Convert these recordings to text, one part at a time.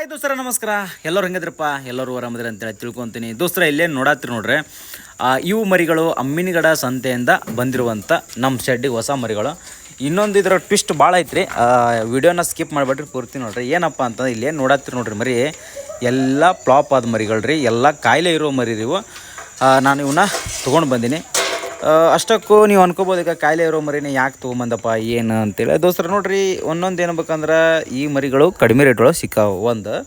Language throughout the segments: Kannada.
ಹಾಯ್ ದೋಸ್ತರ, ನಮಸ್ಕಾರ. ಎಲ್ಲರೂ ಹೆಂಗದ್ರಪ್ಪ? ಎಲ್ಲರೂ ಆರಾಮದ್ರಿ ಅಂತೇಳಿ ತಿಳ್ಕೊತೀನಿ. ದೋಸ್ತರ, ಇಲ್ಲೇ ನೋಡಾತ್ರಿ ನೋಡ್ರಿ. ಇವು ಮರಿಗಳು ಅಮ್ಮಿನಗಡ ಸಂತೆಯಿಂದ ಬಂದಿರುವಂಥ ನಮ್ಮ ಶೆಡ್ಡಿಗೆ ಹೊಸ ಮರಿಗಳು. ಇನ್ನೊಂದು ಇದರ ಟ್ವಿಸ್ಟ್ ಭಾಳ ಐತ್ರಿ. ವಿಡಿಯೋನ ಸ್ಕಿಪ್ ಮಾಡಿಬಿಟ್ರಿ ಪೂರ್ತಿ ನೋಡ್ರಿ. ಏನಪ್ಪ ಅಂತಂದ್ರೆ ಇಲ್ಲೇನು ನೋಡಾತ್ರಿ ನೋಡ್ರಿ ಮರಿ. ಎಲ್ಲ ಫ್ಲಾಪ್ ಆದ ಮರಿಗಳು ರೀ ಎಲ್ಲ ಕಾಯಿಲೆ ಇರೋ ಮರಿ ಇವು. ನಾನು ಇವನ್ನ ತೊಗೊಂಡು ಬಂದೀನಿ. ಅಷ್ಟಕ್ಕೂ ನೀವು ಅನ್ಕೋಬೋದು ಈಗ ಕಾಯಿಲೆ ಇರೋ ಮರಿನ ಯಾಕೆ ತೊಗೊಂಬಂದಪ್ಪ, ಏನು ಅಂತೇಳಿ ದೋಸ್ತರ, ನೋಡ್ರಿ, ಒಂದೊಂದು ಏನಬೇಕಂದ್ರೆ ಈ ಮರಿಗಳು ಕಡಿಮೆ ರೇಟ್ ಒಳಗೆ ಸಿಕ್ಕಾವು. ಒಂದು,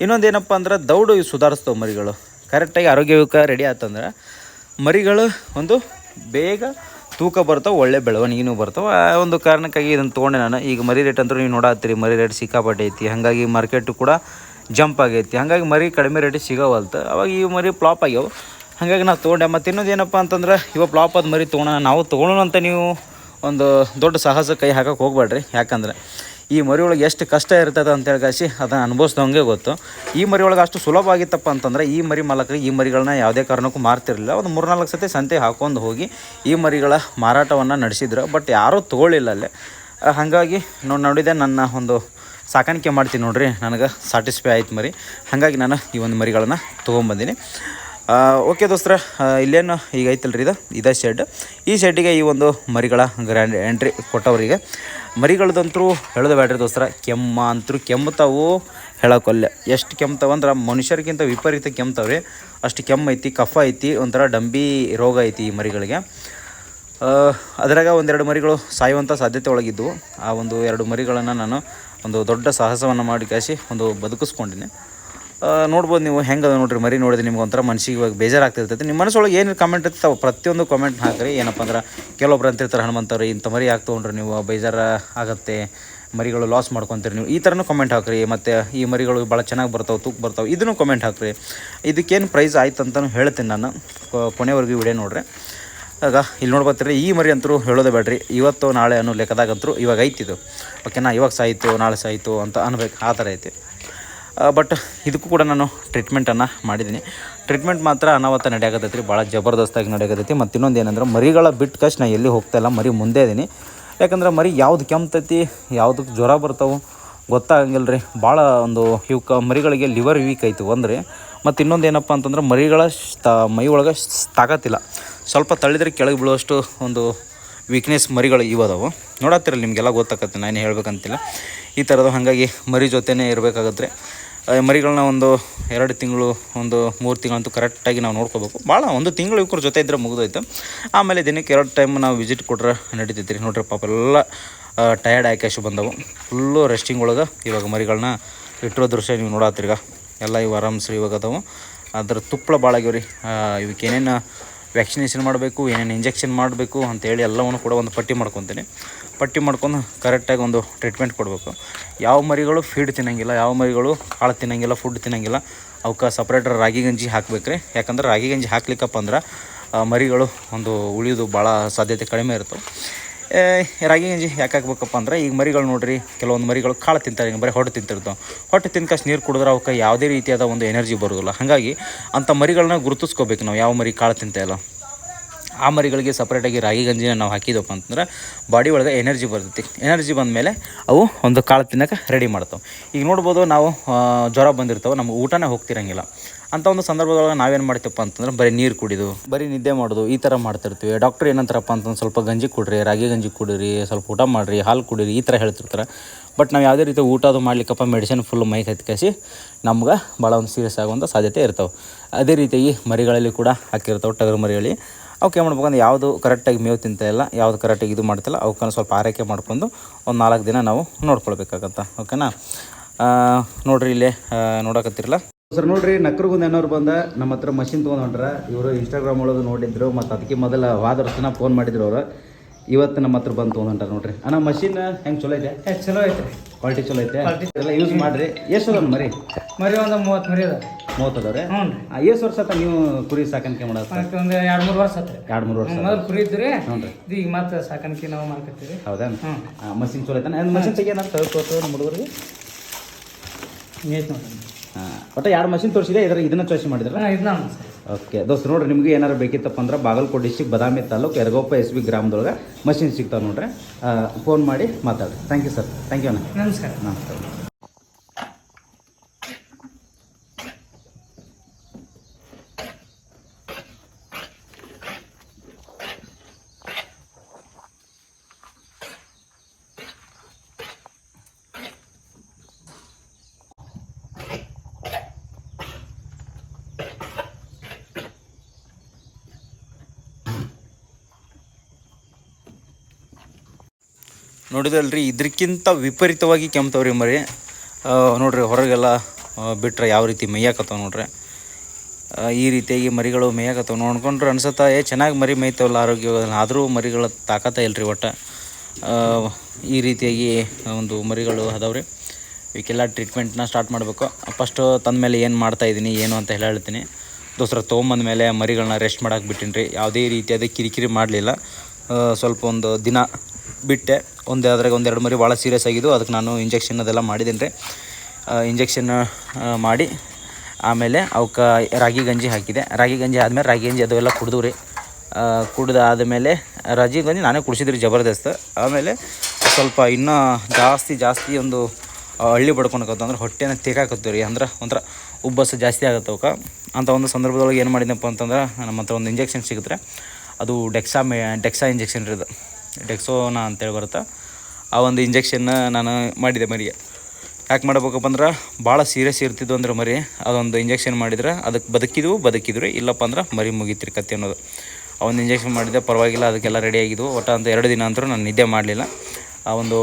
ಇನ್ನೊಂದು ಏನಪ್ಪ ಅಂದ್ರೆ ದೌಡು ಸುಧಾರಿಸ್ತವೆ ಮರಿಗಳು. ಕರೆಕ್ಟಾಗಿ ಆರೋಗ್ಯಕ್ಕೆ ರೆಡಿ ಆತಂದ್ರೆ ಮರಿಗಳು ಒಂದು ಬೇಗ ತೂಕ ಬರ್ತಾವೆ, ಒಳ್ಳೆ ಬೆಳವಣಿಗೆನೂ ಬರ್ತಾವೆ. ಆ, ಒಂದು ಕಾರಣಕ್ಕಾಗಿ ಇದನ್ನು ತೊಗೊಂಡೆ ನಾನು. ಈಗ ಮರಿ ರೇಟ್ ಅಂತೂ ನೀವು ನೋಡತ್ತೀರಿ ಮರಿ ರೇಟ್ ಸಿಕ್ಕಾಪಟ್ಟೆ ಐತಿ. ಹಾಗಾಗಿ ಮಾರ್ಕೆಟು ಕೂಡ ಜಂಪ್ ಆಗೈತಿ. ಹಾಗಾಗಿ ಮರಿ ಕಡಿಮೆ ರೇಟಿಗೆ ಸಿಗೋವಲ್ತು. ಅವಾಗ ಈ ಮರಿ ಫ್ಲಾಪ್ ಆಗ್ಯಾವ. ಹಾಗಾಗಿ ನಾವು ತೊಗೊಂಡೆ. ಮತ್ತು ಇನ್ನೊಂದು ಏನಪ್ಪ ಅಂತಂದ್ರೆ ಇವಾಗ ಫ್ಲಾಪ್ ಅದು ಮರಿ ತೊಗೊಳ ನಾವು ತೊಗೊಳೋಣ ಅಂತ ನೀವು ಒಂದು ದೊಡ್ಡ ಸಾಹಸ ಕೈ ಹಾಕಕ್ಕೆ ಹೋಗ್ಬೇಡ್ರಿ. ಯಾಕಂದ್ರೆ, ಈ ಮರಿ ಒಳಗೆ ಎಷ್ಟು ಕಷ್ಟ ಇರ್ತದೆ ಅಂತೇಳಿ ಕಾಸಿ ಅದನ್ನು ಅನುಭವಿಸ್ದಂಗೆ ಗೊತ್ತು. ಈ ಮರಿ ಒಳಗೆ ಅಷ್ಟು ಸುಲಭ ಆಗಿತ್ತಪ್ಪ ಅಂತಂದ್ರೆ, ಈ ಮರಿ ಮಾಲಕರಿಗೆ ಈ ಮರಿಗಳನ್ನ ಯಾವುದೇ ಕಾರಣಕ್ಕೂ ಮಾರ್ತಿರಲಿಲ್ಲ. ಒಂದು ಮೂರ್ನಾಲ್ಕು ಸತಿ ಸಂತೆ ಹಾಕೊಂಡು ಹೋಗಿ ಈ ಮರಿಗಳ ಮಾರಾಟವನ್ನು ನಡೆಸಿದ್ರು. ಬಟ್ ಯಾರೂ ತೊಗೊಳ್ಳಿಲ್ಲ ಅಲ್ಲೇ. ಹಾಗಾಗಿ ನೋಡಿ ನೋಡಿದೆ ನನ್ನ ಒಂದು ಸಾಕಾಣಿಕೆ ಮಾಡ್ತೀನಿ ನೋಡಿರಿ. ನನಗೆ ಸ್ಯಾಟಿಸ್ಫೈ ಆಯ್ತು ಮರಿ. ಹಾಗಾಗಿ ನಾನು ಈ ಒಂದು ಮರಿಗಳನ್ನು ತೊಗೊಂಬಂದೀನಿ. ಓಕೆ ದೋಸ್ತರ ಇಲ್ಲೇನು ಈಗ ಐತಲ್ರಿ ಇದು? ಇದೇ ಶೆಡ್ ಈ ಶೆಡ್ಡಿಗೆ ಈ ಒಂದು ಮರಿಗಳ ಗ್ರ್ಯಾಂಡ್ ಎಂಟ್ರಿ ಕೊಟ್ಟವರಿಗೆ. ಮರಿಗಳದಂತರೂ ಹೇಳೋದು ಬೇಡ್ರಿ ದೋಸ್ತರ, ಕೆಮ್ಮ ಅಂತರೂ ಕೆಮ್ಮತಾವು ಹೇಳೋಕೊಲ್ಲೆ ಎಷ್ಟು ಕೆಮ್ತಾವ ಅಂದ್ರೆ ಮನುಷ್ಯರಿಗಿಂತ ವಿಪರೀತ ಕೆಮ್ತಾವ್ರಿ ಅಷ್ಟು ಕೆಮ್ಮ ಐತಿ, ಕಫ ಐತಿ, ಒಂಥರ ಡಂಬಿ ರೋಗ ಐತಿ ಈ ಮರಿಗಳಿಗೆ. ಅದರಾಗ ಒಂದೆರಡು ಮರಿಗಳು ಸಾಯುವಂಥ ಸಾಧ್ಯತೆ ಒಳಗಿದ್ದವು ಆ ಒಂದು ಎರಡು ಮರಿಗಳನ್ನು ನಾನು ಒಂದು ದೊಡ್ಡ ಸಾಹಸವನ್ನು ಮಾಡಿ ಕಾಯಿಸಿ ಒಂದು ಬದುಕಿಸ್ಕೊಂಡಿನಿ. ನೋಡ್ಬೋದು ನೀವು ಹೆಂಗೆ ಅದ ನೋಡ್ರಿ, ಮರಿ ನೋಡಿದ್ರೆ ನಿಮ್ಗೆ ಒಂಥರ ಮನ್ಸಿಗೆ ಇವಾಗ ಬೇಜಾರಾಗ್ತಿರ್ತೈತೆ. ನಿಮ್ಮ ಮನಸ್ಸೊಳಗೆ ಏನು ಕಮೆಂಟ್ ಇರ್ತಾವೆ ಪ್ರತಿಯೊಂದು ಕಮೆಂಟ್ ಹಾಕ್ರಿ. ಏನಪ್ಪ ಅಂದ್ರೆ, ಕೆಲವೊಬ್ರು ಅಂತಿರ್ತಾರೆ, ಹನುಮಂತವ್ರು, ಇಂಥ ಮರಿ ಯಾಕೆ ತೊಗೊಂಡ್ರಿ ನೀವು ಬೇಜಾರ ಆಗುತ್ತೆ, ಮರಿಗಳು ಲಾಸ್ ಮಾಡ್ಕೊತೀರಿ ನೀವು, ಈ ಥರನೂ ಕಮೆಂಟ್ ಹಾಕ್ರಿ. ಮತ್ತು ಈ ಮರಿಗಳು ಭಾಳ ಚೆನ್ನಾಗಿ ಬರ್ತಾವೆ, ತೂಕ ಬರ್ತಾವೆ, ಇದನ್ನು ಕಮೆಂಟ್ ಹಾಕ್ರಿ. ಇದಕ್ಕೇನು ಪ್ರೈಸ್ ಆಯ್ತು ಅಂತಲೂ ಹೇಳ್ತೀನಿ ನಾನು ಕೊನೆವರೆಗೂ ವಿಡಿಯೋ ನೋಡ್ರಿ. ಆಗ, ಇಲ್ಲಿ ನೋಡ್ಬತ್ತೀರಿ ಈ ಮರಿ ಅಂತರೂ ಹೇಳೋದೇ ಬೇಡ್ರಿ. ಇವತ್ತು ನಾಳೆ ಅನ್ನೋ ಲೆಕ್ಕದಾಗಂತರೂ ಇವಾಗ ಐತಿದು ಓಕೆನಾ ಇವಾಗ ಸಾಯಿತು, ನಾಳೆ ಸಾಯಿತು ಅಂತ ಅನ್ಬೇಕು, ಆ ಥರ ಐತಿ. ಬಟ್ ಇದಕ್ಕೂ ಕೂಡ ನಾನು ಟ್ರೀಟ್ಮೆಂಟನ್ನು ಮಾಡಿದ್ದೀನಿ. ಟ್ರೀಟ್ಮೆಂಟ್ ಮಾತ್ರ ಅನಾವತ್ತ ನಡೆಯಾಗತ್ತೈತಿ ರೀ ಭಾಳ ಜಬರ್ದಸ್ತಾಗಿ ನಡೆಯಾಗತ್ತೈತಿ ಮತ್ತು ಇನ್ನೊಂದು ಏನಂದ್ರೆ, ಮರಿಗಳ ಬಿಟ್ಟು ಕಷ್ಟ ನಾ ಎಲ್ಲಿ ಹೋಗ್ತಾ ಇಲ್ಲ, ಮರಿ ಮುಂದೆ ಇದ್ದೀನಿ ಯಾಕಂದ್ರೆ ಮರಿ ಯಾವ್ದು ಕೆಮ್ತೈತಿ ಯಾವುದಕ್ಕೆ ಜ್ವರ ಬರ್ತಾವೆ ಗೊತ್ತಾಗಂಗಿಲ್ಲ ರೀ ಭಾಳ ಒಂದು ಇವಕ್ಕೆ ಮರಿಗಳಿಗೆ ಲಿವರ್ ವೀಕ್ ಆಯಿತು ಅಂದರೆ ಮತ್ತು ಇನ್ನೊಂದು ಏನಪ್ಪ ಅಂತಂದ್ರೆ, ಮರಿಗಳ ಮೈ ಒಳಗೆ ತಾಕತ್ತಿಲ್ಲ. ಸ್ವಲ್ಪ ತಳ್ಳಿದ್ರೆ ಕೆಳಗೆ ಬೀಳುವಷ್ಟು ಒಂದು ವೀಕ್ನೆಸ್ ಮರಿಗಳು ಇವದವು ನೋಡತ್ತಿರಲ್ಲ ನಿಮಗೆಲ್ಲ ಗೊತ್ತಾಗತ್ತೆ ನಾನು ಹೇಳ್ಬೇಕಂತಿಲ್ಲ. ಈ ಥರದ್ದು ಹಾಗಾಗಿ ಮರಿ ಜೊತೆನೇ ಇರಬೇಕಾಗತ್ತೆ ಮರಿಗಳನ್ನ ಒಂದು ಎರಡು ತಿಂಗಳು, ಒಂದು ಮೂರು ತಿಂಗಳಂತೂ ಕರೆಕ್ಟಾಗಿ ನಾವು ನೋಡ್ಕೋಬೇಕು. ಭಾಳ ಒಂದು ತಿಂಗಳು ಇವ್ರ ಜೊತೆ ಇದ್ದರೆ ಮುಗಿದೋಯ್ತು. ಆಮೇಲೆ ದಿನಕ್ಕೆ ಎರಡು ಟೈಮ್ ನಾವು ವಿಸಿಟ್ ಕೊಟ್ರೆ ನಡೀತೈತ್ರಿ. ನೋಡ್ರಿ ಪಾಪ ಎಲ್ಲ ಟಯರ್ಡ್ ಆಯ್ಕೆಶು ಬಂದವು. ಫುಲ್ಲು ರೆಸ್ಟಿಂಗ್ ಒಳಗೆ ಇವಾಗ ಮರಿಗಳನ್ನ ಇಟ್ಟಿರೋ ದೃಶ್ಯ ನೀವು ನೋಡತ್ತೀಗ ಎಲ್ಲ ಇವು ಆರಾಮ್ಸ್ರಿ ಇವಾಗ ಅದಾವು. ಅದ್ರ ತುಪ್ಪಳ ಭಾಳ ಆಗ್ಯಾವ ರೀ ಇವಕ್ಕೆ ಏನೇನು ವ್ಯಾಕ್ಸಿನೇಷನ್ ಮಾಡಬೇಕು, ಏನೇನು ಇಂಜೆಕ್ಷನ್ ಮಾಡಬೇಕು ಅಂತೇಳಿ ಎಲ್ಲವನ್ನು ಕೂಡ ಒಂದು ಪಟ್ಟಿ ಮಾಡ್ಕೊತೀನಿ. ಪಟ್ಟಿ ಮಾಡ್ಕೊಂಡು ಕರೆಕ್ಟಾಗಿ ಒಂದು ಟ್ರೀಟ್ಮೆಂಟ್ ಕೊಡಬೇಕು. ಯಾವ ಮರಿಗಳು ಫೀಡ್ ತಿನ್ನಂಗಿಲ್ಲ, ಯಾವ ಮರಿಗಳು ಕಾಳು ತಿನ್ನಂಗಿಲ್ಲ ಫುಡ್ ತಿನ್ನಂಗಿಲ್ಲ, ಅವಕ್ಕೆ ಸಪ್ರೇಟ್ ರಾಗಿ ಗಂಜಿ ಹಾಕ್ಬೇಕ್ರಿ. ಯಾಕಂದ್ರೆ ರಾಗಿ ಗಂಜಿ ಹಾಕ್ಲಿಕ್ಕಪ್ಪ ಅಂದ್ರೆ ಮರಿಗಳು ಒಂದು ಉಳಿಯೋದು ಭಾಳ ಸಾಧ್ಯತೆ ಕಡಿಮೆ ಇರ್ತವೆ. ರಾಗಿ ಗಂಜಿ ಯಾಕೆ ಹಾಕ್ಬೇಕಪ್ಪ ಅಂದ್ರೆ ಈಗ ಮರಿಗಳು ನೋಡ್ರಿ, ಕೆಲವೊಂದು ಮರಿಗಳು ಕಾಳು ತಿಂತಾರೆ ಈಗ ಬರೀ ಹೊಟ್ಟೆ ತಿಂತಿರ್ತಾವೆ. ಹೊಟ್ಟೆ ತಿನ್ಕಷ್ಟು ನೀರು ಕುಡಿದ್ರೆ ಅವಕ್ಕೆ ಯಾವುದೇ ರೀತಿಯಾದ ಒಂದು ಎನರ್ಜಿ ಬರೋದಿಲ್ಲ. ಹಾಗಾಗಿ ಅಂಥ ಮರಿಗಳನ್ನ ಗುರುತಿಸ್ಕೋಬೇಕು ನಾವು, ಯಾವ ಮರಿ ಕಾಳು ತಿಂತಾಯಿಲ್ಲ ಆ ಮರಿಗಳಿಗೆ ಸಪ್ರೇಟಾಗಿ ರಾಗಿ ಗಂಜಿನ ನಾವು ಹಾಕಿದಪ್ಪ ಅಂತಂದ್ರೆ ಬಾಡಿ ಒಳಗೆ ಎನರ್ಜಿ ಬರ್ತೈತಿ. ಎನರ್ಜಿ ಬಂದ ಮೇಲೆ ಅವು ಒಂದು ಕಾಳು ತಿನ್ನೋಕೆ ರೆಡಿ ಮಾಡ್ತಾವೆ. ಈಗ ನೋಡ್ಬೋದು ನಾವು ಜ್ವರ ಬಂದಿರ್ತಾವೆ, ನಮ್ಗೆ ಊಟನೇ ಹೋಗ್ತಿರಂಗಿಲ್ಲ. ಅಂಥ ಒಂದು ಸಂದರ್ಭದೊಳಗೆ ನಾವೇನು ಮಾಡ್ತೀವಪ್ಪ ಅಂತಂದ್ರೆ ಬರೀ ನೀರು ಕುಡಿದು, ಬರೀ ನಿದ್ದೆ ಮಾಡೋದು, ಈ ಥರ ಮಾಡ್ತಿರ್ತೀವಿ. ಡಾಕ್ಟ್ರ್ ಏನಂತಾರಪ್ಪ ಅಂತಂದ್ರೆ ಸ್ವಲ್ಪ ಗಂಜಿ ಕುಡ್ರಿ, ರಾಗಿ ಗಂಜಿ ಕುಡಿರಿ, ಸ್ವಲ್ಪ ಊಟ ಮಾಡಿರಿ, ಹಾಲು ಕುಡಿರಿ, ಈ ಥರ ಹೇಳ್ತಿರ್ತಾರೆ. ಬಟ್ ನಾವು ಯಾವುದೇ ರೀತಿ ಊಟ ಅದು ಮಾಡ್ಲಿಕ್ಕಪ್ಪ ಮೆಡಿಸಿನ್ ಫುಲ್ ಮೈ ಹತ್ಕಸಿ ನಮ್ಗೆ ಭಾಳ ಒಂದು ಸೀರಿಯಸ್ ಆಗುವಂಥ ಸಾಧ್ಯತೆ ಇರ್ತಾವೆ. ಅದೇ ರೀತಿಯಾಗಿ ಮರಿಗಳಲ್ಲಿ ಕೂಡ ಹಾಕಿರ್ತಾವೆ ಟಗರು ಮರಿಗಳಲ್ಲಿ ಅವಕ್ಕೆ ಏನು ಮಾಡ್ಬೇಕಂದ್ರೆ ಯಾವುದು ಕರೆಕ್ಟಾಗಿ ಮೇವು ತಿಂತಾಯಿಲ್ಲ ಯಾವುದು ಕರೆಕ್ಟಾಗಿ ಇದು ಮಾಡ್ತಿಲ್ಲ, ಅವಕ್ಕನ್ನು ಸ್ವಲ್ಪ ಆರೈಕೆ ಮಾಡ್ಕೊಂಡು ಒಂದು ನಾಲ್ಕು ದಿನ ನಾವು ನೋಡ್ಕೊಳ್ಬೇಕಾಗತ್ತೆ. ಓಕೆನಾ ನೋಡ್ರಿ ಇಲ್ಲೇ ನೋಡಕತ್ತಿರಲ್ಲ? ಸರ್ ನೋಡ್ರಿ ನಕ್ರಗುಂದ ಏನೋರು ಬಂದ ನಮ್ಮ ಹತ್ರ ಮಷಿನ್ ತೊಗೊಂಡ್ರ ಹೊಂಟ್ರ. ಇವರು ಇನ್ಸ್ಟಾಗ್ರಾಮ್ ಒಳಗೆ ನೋಡಿದ್ರು ಮತ್ತು ಅದಕ್ಕೆ ಮೊದಲ ವಾದರ್ಸನ ಫೋನ್ ಮಾಡಿದ್ರು ಅವರು. ಇವತ್ತು ನಮ್ಮ ಹತ್ರ ಬಂದು ತೊಗೊಂಡ್ರ ನೋಡ್ರಿ. ಅಣ್ಣ ಮಷಿನ್ ಹೆಂಗೆ ಚಲೋ ಐತೆ? ಚಲೋ ಐತೆ ಕ್ವಾಲಿಟಿ ಚಲೋ ಐತೆ? ಎಲ್ಲ ಯೂಸ್ ಮಾಡ್ರಿ. ಎಷ್ಟು ಅದ ಮರಿ? ಮರಿ ಒಂದು ಮೂವತ್ತು ಮರಿ ಅದ ಮೂವತ್ತು ಅದಾವ್ರೆ ಹ್ಞೂ ಎಷ್ಟು ವರ್ಷ ಆತ ನೀವು ಕುರಿ ಸಾಕಾಣಿಕೆ ಮಾಡೋದು ಒಂದು ಎರಡು ಮೂರು ವರ್ಷ ಆತ್ರಿ. ಎರಡು ಮೂರು ವರ್ಷ ಮೊದಲು ಕುರಿ ಇದ್ರಿ ಹ್ಞೂ ರೀ ಈಗ ಮತ್ತೆ ಸಾಕಾಣಿಕೆ ನಾವು ಮಾಡ್ಕೊತೀವಿ ಹೌದಾ? ಮಷಿನ್ ಚಲೋ ಐತೆ ಮಷಿನ್ ತೆಗಿಯೋಣ ತಗೋತು ನಮ್ಮ ಹುಡುಗರಿಗೆ? ನೋಡ್ರಿ. ಒಟ್ಟು ಎರಡು ಮಷಿನ್ ತೋರಿಸಿದೆ ಇದ್ರ ಇದನ್ನ ಚಾಯ್ಸ್ ಮಾಡಿದ್ರೆ ಓಕೆ ದೋಸ್ತ್ ನೋಡ್ರಿ ನಿಮಗೆ ಏನಾರು ಬೇಕಿತ್ತಪ್ಪ ಅಂದ್ರೆ ಬಾಗಲಕೋಟೆ ಡಿಸ್ಟ್ರಿಕ್ಟ್ ಬದಾಮಿ ತಾಲೂಕು ಎರಗೋಪ ಎಸ್ ಬಿ ಗ್ರಾಮದೊಳಗೆ ಮಷಿನ್ ಸಿಗ್ತಾವೆ ನೋಡ್ರಿ. ಫೋನ್ ಮಾಡಿ ಮಾತಾಡ್ರಿ. Thank you sir thank you ಅಣ್ಣ. ನಮಸ್ಕಾರ. ನಮಸ್ಕಾರ. ನೋಡಿದಲ್ರಿ ಇದಕ್ಕಿಂತ ವಿಪರೀತವಾಗಿ ಕೆಮ್ತವ್ರಿ ಮರಿ. ನೋಡ್ರಿ ಹೊರಗೆಲ್ಲ ಬಿಟ್ರೆ ಯಾವ ರೀತಿ ಮೇಯ್ಯಾಕತ್ತಾವ ನೋಡ್ರಿ. ಈ ರೀತಿಯಾಗಿ ಮರಿಗಳು ಮೇಯಾಕತ್ತಾವ. ನೋಡ್ಕೊಂಡ್ರೆ ಅನ್ಸತ್ತ, ಏ, ಚೆನ್ನಾಗಿ ಮರಿ ಮೇಯ್ತವಲ್ಲ ಆರೋಗ್ಯ ಆದರೂ ಮರಿಗಳ ತಾಕತ್ತ ಇಲ್ರಿ ಒಟ್ಟು. ಈ ರೀತಿಯಾಗಿ ಒಂದು ಮರಿಗಳು ಅದಾವ್ರಿ. ಇವಕ್ಕೆಲ್ಲ ಟ್ರೀಟ್ಮೆಂಟ್ನ ಸ್ಟಾರ್ಟ್ ಮಾಡಬೇಕು. ಫಸ್ಟು ತಂದ ಮೇಲೆ ಏನು ಮಾಡ್ತಾ ಇದ್ದೀನಿ ಏನು ಅಂತ ಹೇಳಿ ಹೇಳ್ತೀನಿ. ದೋಸ್ರ ತೊಗೊಂಬಂದ ಮೇಲೆ ಮರಿಗಳನ್ನ ರೆಸ್ಟ್ ಮಾಡೋಕೆ ಬಿಟ್ಟಿನಿ ರೀ ಯಾವುದೇ ರೀತಿಯಾದ ಕಿರಿಕಿರಿ ಮಾಡಲಿಲ್ಲ. ಸ್ವಲ್ಪ ಒಂದು ದಿನ ಬಿಟ್ಟೆ. ಒಂದು ಅದ್ರಾಗ ಒಂದೆರಡು ಮರಿ ಭಾಳ ಸೀರಿಯಸ್ ಆಗಿದ್ದು ಅದಕ್ಕೆ ನಾನು ಇಂಜೆಕ್ಷನ್ ಅದೆಲ್ಲ ಮಾಡಿದ್ದೀನಿ ರೀ. ಇಂಜೆಕ್ಷನ್ ಮಾಡಿ ಆಮೇಲೆ ಅವಕ್ಕೆ ರಾಗಿ ಗಂಜಿ ಹಾಕಿದೆ. ರಾಗಿ ಗಂಜಿ ಆದಮೇಲೆ ರಾಗಿ ಗಂಜಿ ಅದೆಲ್ಲ ಕುಡಿದು ರೀ. ಕುಡ್ದಾದಮೇಲೆ ರಾಗಿ ಗಂಜಿ ನಾನೇ ಕುಡಿಸಿದ್ರಿ ಜಬರ್ದಸ್ತ್. ಆಮೇಲೆ ಸ್ವಲ್ಪ ಇನ್ನೂ ಜಾಸ್ತಿ ಜಾಸ್ತಿ ಒಂದು ಹಳ್ಳಿ ಬಡ್ಕೊಳಕತ್ತ ಹೊಟ್ಟೆನ ತೇಗಾಕತ್ತೀವಿ ರೀ. ಅಂದ್ರೆ ಒಂಥರ ಉಬ್ಬಸ ಜಾಸ್ತಿ ಆಗುತ್ತೆ ಅವಕ್ಕೆ ಅಂಥ ಒಂದು ಸಂದರ್ಭದೊಳಗೆ ಏನು ಮಾಡಿದ್ನಪ್ಪ ಅಂತಂದ್ರೆ ನಮ್ಮ ಹತ್ರ ಒಂದು ಇಂಜೆಕ್ಷನ್ ಸಿಗುತ್ತೆ ಅದು ಡೆಕ್ಸಾ ಮೇ ಡೆಕ್ಸಾ ಇಂಜೆಕ್ಷನ್ ಇರೋದು ಡೆಕ್ಸೋನಾ ಅಂತೇಳಿ ಬರುತ್ತೆ. ಆ ಒಂದು ಇಂಜೆಕ್ಷನ್ನ ನಾನು ಮಾಡಿದೆ ಮರಿಗೆ. ಯಾಕೆ ಮಾಡ್ಬೇಕಪ್ಪ ಅಂದ್ರೆ ಭಾಳ ಸೀರಿಯಸ್ ಇರ್ತಿದ್ವು ಅಂದ್ರೆ ಮರಿ, ಅದೊಂದು ಇಂಜೆಕ್ಷನ್ ಮಾಡಿದ್ರೆ ಅದಕ್ಕೆ ಬದುಕಿದ್ವು, ಬದುಕಿದ್ವಿ ಇಲ್ಲಪ್ಪ ಅಂದ್ರೆ ಮರಿ ಮುಗಿತಿರಿ ಅನ್ನೋದು. ಆ ಒಂದು ಇಂಜೆಕ್ಷನ್ ಮಾಡಿದೆ, ಪರವಾಗಿಲ್ಲ, ಅದಕ್ಕೆಲ್ಲ ರೆಡಿ ಆಗಿದ್ವು. ಒಟ್ಟು ಅಂತ ಎರಡು ದಿನ ಅಂತೂ ನಾನು ನಿದ್ದೆ ಮಾಡಲಿಲ್ಲ. ಆ ಒಂದು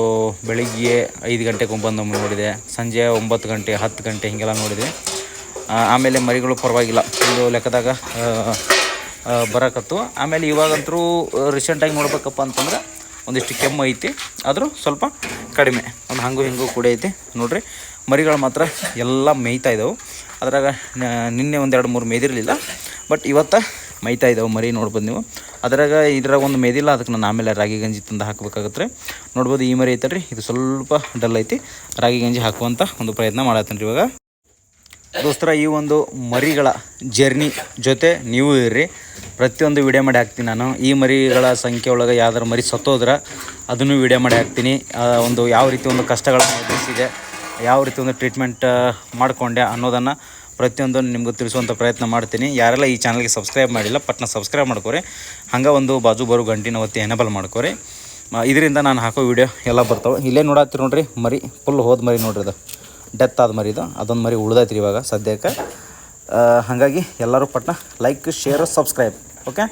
ಬೆಳಿಗ್ಗೆ ಐದು ಗಂಟೆಗೆ ಬಂದು ನೋಡಿದೆ, ಸಂಜೆ ಒಂಬತ್ತು ಗಂಟೆ, ಹತ್ತು ಗಂಟೆ ಹೀಗೆಲ್ಲ ನೋಡಿದೆ. ಆಮೇಲೆ ಮರಿಗಳು ಪರವಾಗಿಲ್ಲ. ಒಂದು ಲೆಕ್ಕದಾಗ ಬರಕತ್ತು. ಆಮೇಲೆ ಇವಾಗಂತರೂ ರೀಸೆಂಟಾಗಿ ನೋಡ್ಬೇಕಪ್ಪ ಅಂತಂದ್ರೆ ಒಂದಿಷ್ಟು ಕೆಮ್ಮು ಐತಿ. ಆದರೂ ಸ್ವಲ್ಪ ಕಡಿಮೆ. ಒಂದು ಹಂಗು ಹಿಂಗು ಕೂಡ ಐತಿ. ನೋಡಿರಿ, ಮರಿಗಳು ಮಾತ್ರ ಎಲ್ಲ ಮೇಯ್ತಾ ಇದ್ದಾವೆ ಅದರಾಗ ನಿನ್ನೆ ಒಂದೆರಡು ಮೂರು ಮೇದಿರಲಿಲ್ಲ. ಬಟ್ ಇವತ್ತು ಮೈತಾ ಇದ್ದಾವೆ ಮರಿ ನೋಡ್ಬೋದು ನೀವು. ಅದ್ರಾಗ ಇದ್ರಾಗ ಒಂದು ಮೇದಿಲ್ಲ, ಅದಕ್ಕೆ ನಾನು ಆಮೇಲೆ ರಾಗಿ ಗಂಜಿ ತಂದು ಹಾಕಬೇಕಾಗತ್ತೆ ನೋಡ್ಬೋದು ಈ ಮರಿ ಐತಲ್ರಿ, ಇದು ಸ್ವಲ್ಪ ಡಲ್ ಐತಿ. ರಾಗಿ ಗಂಜಿ ಹಾಕುವಂಥ ಒಂದು ಪ್ರಯತ್ನ ಮಾಡತ್ತೀನಿ ರೀ ಇವಾಗ. ದೋಸ್ತರ, ಈ ಒಂದು ಮರಿಗಳ ಜರ್ನಿ ಜೊತೆ ನೀವು ಇರ್ರಿ. ಪ್ರತಿಯೊಂದು ವಿಡಿಯೋ ಮಾಡಿ ಹಾಕ್ತೀನಿ ನಾನು. ಈ ಮರಿಗಳ ಸಂಖ್ಯೆ ಒಳಗೆ ಯಾವ್ದಾರು ಮರಿ ಸತ್ತೋದ್ರೆ ಅದನ್ನು ವಿಡಿಯೋ ಮಾಡಿ ಹಾಕ್ತೀನಿ. ಒಂದು ಯಾವ ರೀತಿ ಒಂದು ಕಷ್ಟಗಳನ್ನು ಎದುರಿಸಿದೆ, ಯಾವ ರೀತಿ ಒಂದು ಟ್ರೀಟ್ಮೆಂಟ್ ಮಾಡಿಕೊಂಡೆ ಅನ್ನೋದನ್ನು ಪ್ರತಿಯೊಂದು ನಿಮ್ಗೆ ತಿಳಿಸುವಂಥ ಪ್ರಯತ್ನ ಮಾಡ್ತೀನಿ. ಯಾರೆಲ್ಲ ಈ ಚಾನಲ್ಗೆ ಸಬ್ಸ್ಕ್ರೈಬ್ ಮಾಡಿಲ್ಲ, ಪಟ್ನ ಸಬ್ಸ್ಕ್ರೈಬ್ ಮಾಡ್ಕೊರಿ. ಹಂಗೆ ಒಂದು ಬಾಜು ಬರೋ ಗಂಟಿನ ಒತ್ತಿ ಎನೇಬಲ್ ಮಾಡ್ಕೊರಿ. ಇದರಿಂದ ನಾನು ಹಾಕೋ ವಿಡಿಯೋ ಎಲ್ಲ ಬರ್ತಾವೆ. ಇಲ್ಲೇ ನೋಡತ್ತೀರಿ ನೋಡ್ರಿ, ಮರಿ ಫುಲ್ ಹೋದ ಮರಿ ನೋಡ್ರಿ ಅದು ಡೆತ್ ಆದ ಮರಿ ಇದು. ಅದೊಂದು ಮರಿ ಉಳ್ದೈತ್ರಿ ಇವಾಗ ಸದ್ಯಕ್ಕೆ. ಹಾಗಾಗಿ ಎಲ್ಲರೂ ಪಟ್ನ ಲೈಕ್ ಶೇರ್ ಸಬ್ಸ್ಕ್ರೈಬ್ ಓಕೆ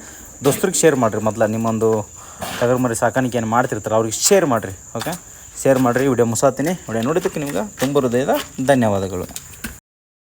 ದೋಸ್ತರಿಗೆ ಶೇರ್ ಮಾಡಿರಿ ಮೊದಲ. ನಿಮ್ಮೊಂದು ಟಗರ್ ಮರಿ ಸಾಕಾಣಿಕೆ ಏನು ಮಾಡ್ತಿರ್ತಾರೆ, ಅವ್ರಿಗೆ ಶೇರ್ ಮಾಡಿರಿ. ಓಕೆ ಶೇರ್ ಮಾಡಿರಿ ವಿಡಿಯೋ ಮುಸಾತೀನಿ ವಿಡಿಯೋ ನೋಡಿದ್ದಕ್ಕೆ ನಿಮ್ಗೆ ತುಂಬ ಹೃದಯದ ಧನ್ಯವಾದಗಳು.